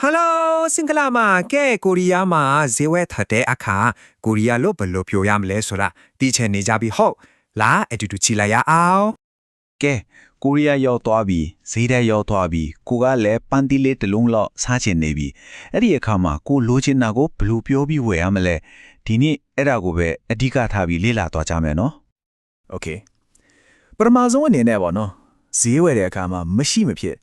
ဟယ်လိုစင်္ဂလာမှာကဲကိုရီးယားမှာဈေးဝယ်ထတဲ့အခါကိုရီးယားလို့ဘယ်လိုပြောရမလဲဆိုတာတီချင်နေကြပြီဟုတ်လာအတူတူချီလိုက်ရအောင် ကဲကိုရီးယားရောက်သွားပြီဈေးတဲ့ရောက်သွားပြီကိုကလည်းပန်းတီလေးတစ်လုံးလောက်စားချင်နေပြီအဲ့ဒီအခါမှာကိုလိုချင်တာကိုဘယ်လိုပြောပြီးဝယ်ရမလဲဒီနေ့အဲ့ဒါကိုပဲအဓိကထားပြီးလေ့လာသွားကြမယ်နော် โอเคပထမဆုံးအနေနဲ့ပေါ့နော်ဈေးဝယ်တဲ့အခါမှာမရှိမဖြစ်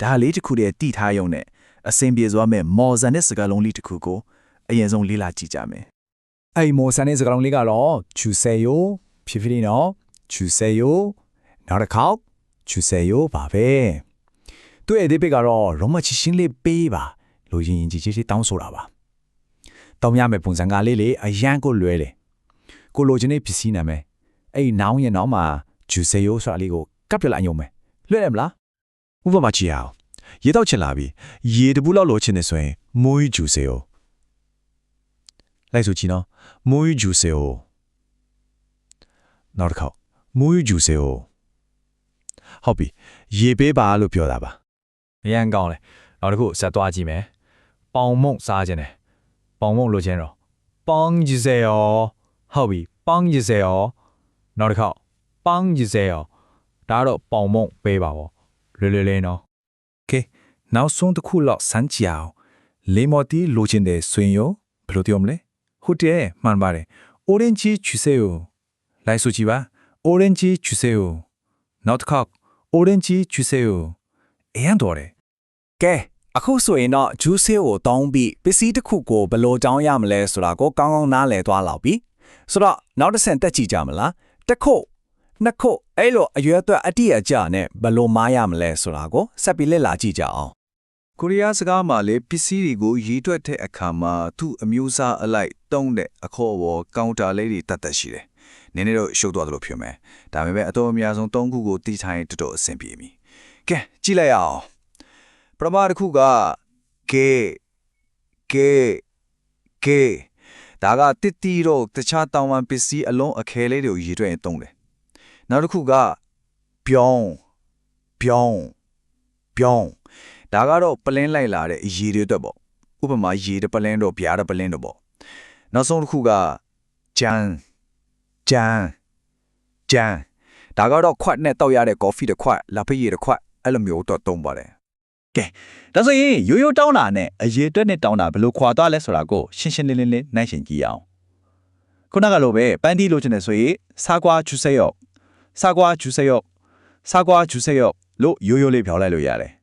ဒါလေးတစ်ခုတည်းတိထားရုံနဲ့ အဆင်ပြေစွာမဲ့မော်ဇန်တဲ့စကားလုံးလေးတစ်ခုကိုအရင်ဆုံးလေ့လာကြည့်ကြမယ်အဲ့မော်ဆန်တဲ့စကားလုံးလေးကတော့ချူဆယ်ယိုဖြစ်ဖြစ်နေနော်ချူဆယ်ယိုနောက်တစ်ခေါက်ချူဆယ်ယိုပါပဲသူ့ရဲ့အသေးပိတ်ကတော့ရောမချီရှင်းလေးပေးပါလိုရင်ရင်ကြီးကြီးတောင်းဆိုတာပါတောင်းရမယ့်ပုံစံကလေးလေအရန်ကိုလွဲတယ်ကိုလိုချင်တဲ့ပစ္စည်းနာမယ်အဲ့နောင်းရင်တော့မှချူဆယ်ယိုဆိုတာလေးကိုကပ်ပြလိုက်ရုံပဲလွဲတယ်မလားဥပမာကြည့်အောင် ရေတောက်ချင်လာပြီရေတပူလောက်လိုချင်နေဆိုရင်မွေးဂျူစေ哦လိုက်ဆိုကြည့်နော်မွေးဂျူစေ哦နောက်တစ်ခေါက်မွေးဂျူစေ哦ဟုတ်ပြီရေပေးပါလို့ပြောတာပါ အရန်ကောင်းတယ်နောက်တစ်ခုဆက်သွားကြည့်မယ်ပေါင်မုံစားခြင်းတယ်ပေါင်မုံလိုချင်တော့ပေါင်ကြီးစေရောဟုတ်ပြီပေါင်ကြီးစေရောနောက်တစ်ခေါက်ပေါင်ကြီးစေရောဒါကတော့ပေါင်မုံပေးပါဗောလွယ်လွယ်လေးနော် ကဲ နောက်ဆုံးတစ်ခုလောက်စမ်းကြအောင်လေမော်တီလိုချင်တယ်ဆိုရင်ရောဘယ်လိုပြောမလဲဟုတ်တယ်မှန်ပါတယ် orange juice လိုက်ဆိုကြည့်ပါ orange juice နောက်တစ်ခါ orange juice အရင်တော်တယ်ကဲအခုဆိုရင်တော့ juice ကိုတောင်းပြီးပစ္စည်းတစ်ခုကိုဘယ်လိုတောင်းရမလဲဆိုတာကိုကောင်းကောင်းနားလည်သွားလောက်ပြီဆိုတော့နောက်တစ်ဆင့်တက်ကြည့်ကြမလားတစ်ခုနှစ်ခုအဲ့လိုအရွယ်အတွက်အတိအကျနဲ့ဘယ်လိုမားရမလဲဆိုတာကိုဆက်ပြီးလေ့လာကြည့်ကြအောင် ကိုရီးယားစကားမှာလေပစ္စည်းတွေကိုရေးတွက်တဲ့အခါမှာသူ့အမျိုးအစားအလိုက်တုံးတဲ့အခေါ်အဝေါ်ကောင်တာလေးတွေတတ်တတ်ရှိတယ်။နည်းနည်းတော့ရှုပ်သွားသလိုဖြစ်မယ်။ဒါပေမဲ့အတော်အများဆုံး၃ခုကိုတီးထိုင်တော်တော်အဆင်ပြေပြီ။ကဲကြည့်လိုက်ရအောင်။ပထမတစ်ခုကကေကေကေဒါကတစ်တီတော့တခြားတောင်ပန်ပစ္စည်းအလုံးအခဲလေးတွေကိုရေးတွက်ရင်တုံးတယ်။နောက်တစ်ခုကပြောင်းပြောင်းပြောင်း ဒါကတော့ပလင်းလိုက်လာတဲ့ရေတွေအတွက်ပေါ့ဥပမာရေတပလင်းတော့ဗျားတပလင်းတော့ပေါ့နောက်ဆုံးတစ်ခုကဂျန်ဂျန်ဂျန်ဒါကတော့ခွတ်နဲ့တောက်ရတဲ့ကော်ဖီတစ်ခွတ်လာဖိရေတစ်ခွတ်အဲ့လိုမျိုးတော့သုံးပါတယ်ဒါဆိုရင်ရိုးရိုးတောင်းတာနဲ့အရေးအတွက်နဲ့တောင်းတာဘယ်လိုခွာသွားလဲဆိုတာကိုရှင်းရှင်းလင်းလင်းလေးနိုင်ရှင်ကြည့်အောင်ခုနကလိုပဲပန်းတီလိုချင်တယ်ဆိုရင်စားကွာဂျူဆေယော့စားကွာဂျူဆေယော့စားကွာဂျူဆေယော့လို့ရိုးရိုးလေးဖြောင်းလိုက်လို့ရတယ်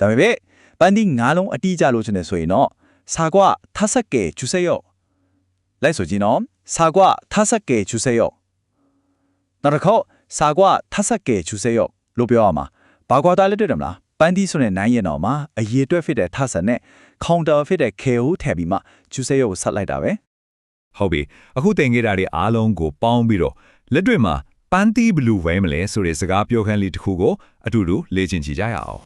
ဒါပေမဲ့ပန်းတီငါးလုံးအတိအကျလိုချင်တယ်ဆိုရင်တော့စားကွာထဆက်ကဲဂျူဆေယော့လိုက်ဆိုကြည့်နော်စားကွာထဆက်ကဲဂျူဆေယော့နောက်တစ်ခေါက်စားကွာထဆက်ကဲဂျူဆေယော့လို့ပြောရမှာဘာကွာတာလဲတွေ့တယ်မလားပန်းတီဆိုတဲ့နိုင်ရင်တော့မှာအရေးအတွက်ဖြစ်တဲ့ထဆန်နဲ့ကောင်တာဖြစ်တဲ့ခေဟူထည့်ပြီးမှကျူဆေရုပ်ကိုဆက်လိုက်တာပဲဟုတ်ပြီအခုတင်ခဲ့တာတွေအားလုံးကိုပေါင်းပြီးတော့လက်တွေ့မှာပန်းတီဘလူးဝဲမလဲဆိုတဲ့စကားပြောခန်းလေးတစ်ခုကိုအတူတူလေ့ကျင့်ကြည့်ကြရအောင်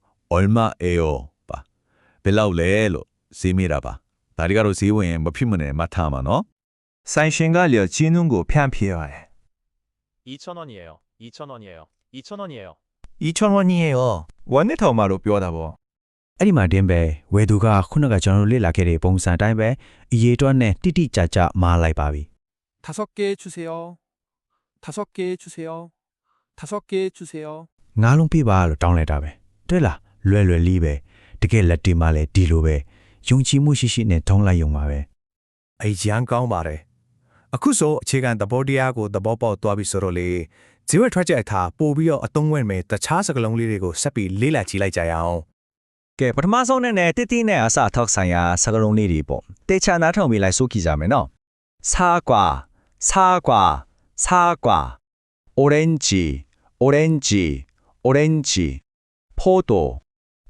얼마예요? 봐 벨라울레로 세미라봐 다리가로 세우엔 뭐 피문에 마타마너 ဆိုင်ရှင်ကလျော်ချင်းနှုံကိုဖြန့်ပြရတယ် 2,000원이에요. 2,000원이에요. 2,000원이에요. 2,000원이에요 원네 터마로ပြောတာပေါ့ အဲ့ဒီမှာတင်းပဲဝယ်သူကခုနကကျွန်တော်တို့လေ့လာခဲ့တဲ့ပုံစံအတိုင်းပဲအရေးအတွက်နဲ့တိတိကျကျမားလိုက်ပါပြီ 다섯 개 주세요. 다섯 개 주세요. 다섯 개 주세요. ငါးလုံးပြပါလို့တောင်းလိုက်တာပဲတွေ့လား လွယ်လွယ်လေးပဲတကယ်လက်တင်မှလည်းဒီလိုပဲယုံကြည်မှုရှိရှိနဲ့ထုံးလိုက်ရုံပါပဲအရန်ကောင်းပါတယ်အခုဆိုအခြေခံသဘောတရားကိုသဘောပေါက်သွားပြီဆိုတော့လေဇီဝထွက်ချက်အခါပို့ပြီးတော့အသုံးဝင်မယ်တခြားစကားလုံးလေးတွေကိုဆက်ပြီးလေ့လာကြည့်လိုက်ကြရအောင်ကဲပထမဆုံးနဲ့နဲ့တိတိနဲ့အစထောက်ဆိုင်ရာစကားလုံးလေးတွေပေါ့တေချာနားထောင်ပြီးလိုက်စိုးကြည့်ကြမယ်နော်စားကွာစားကွာစားကွာ orange orange orange 포도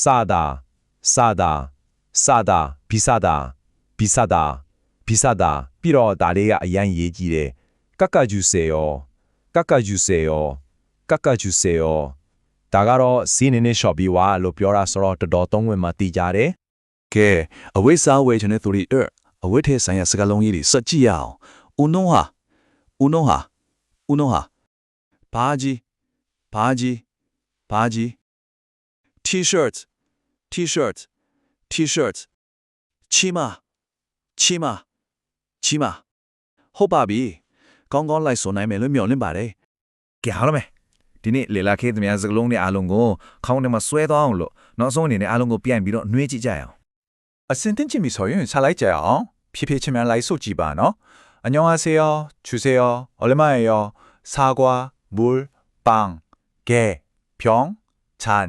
စာတာစာတာစာတာဘီစာတာဘီစာတာဘီစာတာပြီးတော့ဒါလေးကအရန်ရေးကြည့်တယ်ကကဂျူဆေယောကကဂျူဆေယောကကဂျူဆေယောဒါကတော့စီးနေနေ shop ပြီးွားလို့ပြောတာဆိုတော့တော်တော်သုံးဝင်မှတည်ကြတယ်ကဲအဝိစာဝေချင်တဲ့သူတွေအဝိထေဆိုင်ရာစကားလုံးကြီးတွေစက်ကြည့်ရအောင်ဦးနှုံးဟာဦးနှုံးဟာဦးနှုံးဟာဘာကြီးဘာကြီးဘာကြီး T-shirt T-shirt T-shirt ချီမာချီမာချီမာဟုတ်ပါပြီကောင်းကောင်းလိုက်ဆိုနိုင်မယ်လို့မျှော်လင့်ပါတယ်ကြည့်ရမယ်ဒီနေ့လေလာခေးသမ ्या စကလုံးနဲ့အားလုံးကိုခေါင်းထဲမှာဆွဲသွားအောင်လို့နောက်ဆုံးအနေနဲ့အားလုံးကိုပြန်ပြီးတော့နှွေးကြည့်ကြရအောင်အစင်တင်ချင်ပြီဆိုရင်ဆက်လိုက်ကြအောင်ဖြည်းဖြည်းချင်းများလိုက်ဆိုကြည့်ပါနော်အညောင်းအစေယောချူစေယောအလမယောစာကွာဘူလ်ပန်းကဲဖြောင်းချန်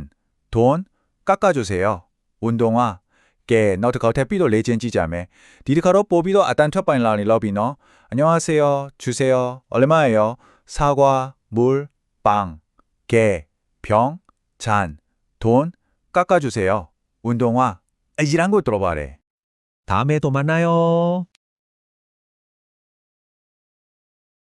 돈 깎아주세요. 운동화 que no te 레전지 자매. 디르카로 뽀비도 아단 첫반라니 러비너 안녕하세요. 주세요. 얼마예요? 사과, 물, 빵, 게, 병, 잔, 돈 깎아주세요. 운동화 아, 이란 걸 들어봐래. 다음에 또 만나요.